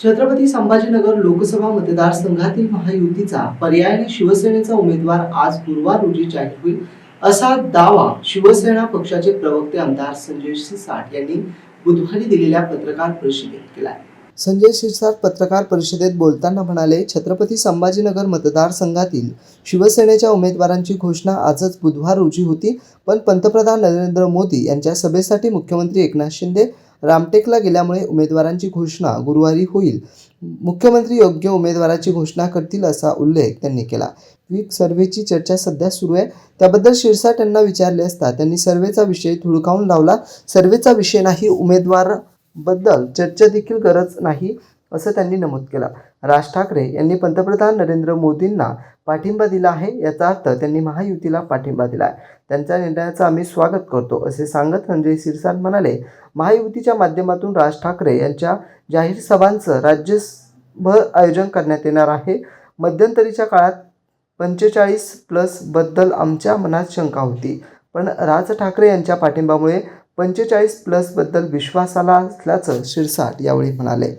छत्रपती संभाजीनगर लोकसभा मतदारसंघातील महायुतीचा पर्यायाने शिवसेनेचा उमेदवार आज गुरुवार रोजी जाहीर होईल असा दावा शिवसेना पक्षाचे प्रवक्ते आमदार संजय सिरसाट यांनी बुधवारी दिलेल्या पत्रकार परिषदेत केला संजय शिरसाट पत्रकार परिषदेत बोलताना म्हणाले छत्रपती संभाजीनगर मतदारसंघातील शिवसेनेच्या उमेदवारांची घोषणा आजच बुधवार रोजी होती पण पंतप्रधान नरेंद्र मोदी यांच्या सभेसाठी मुख्यमंत्री एकनाथ शिंदे रामटेकला गेल्यामुळे उमेदवारांची घोषणा गुरुवारी होईल. मुख्यमंत्री योग्य उमेदवाराची घोषणा करतील असा उल्लेख त्यांनी केला. वीक सर्व्हेची चर्चा सध्या सुरू आहे. त्याबद्दल शिरसाट यांना विचारले असता त्यांनी सर्व्हेचा विषय धुडकावून लावला. सर्व्हेचा विषय नाही उमेदवाराबद्दल चर्चा देखील गरज नाही. असं त्यांनी नमूद केलं. राज ठाकरे यांनी पंतप्रधान नरेंद्र मोदींना पाठिंबा दिला आहे याचा अर्थ त्यांनी महायुतीला पाठिंबा दिला आहे त्यांच्या निर्णयाचं आम्ही स्वागत करतो असे सांगत संजय सिरसाट म्हणाले महायुतीच्या माध्यमातून राज ठाकरे यांच्या जाहीर सभांचं राज्यभर आयोजन करण्यात येणार आहे. मध्यंतरीच्या काळात पंचेचाळीस प्लसबद्दल आमच्या मनात शंका होती. पण राज ठाकरे यांच्या पाठिंबामुळे पंचेचाळीस प्लसबद्दल विश्वास आला असल्याचं शिरसाट यावेळी म्हणाले.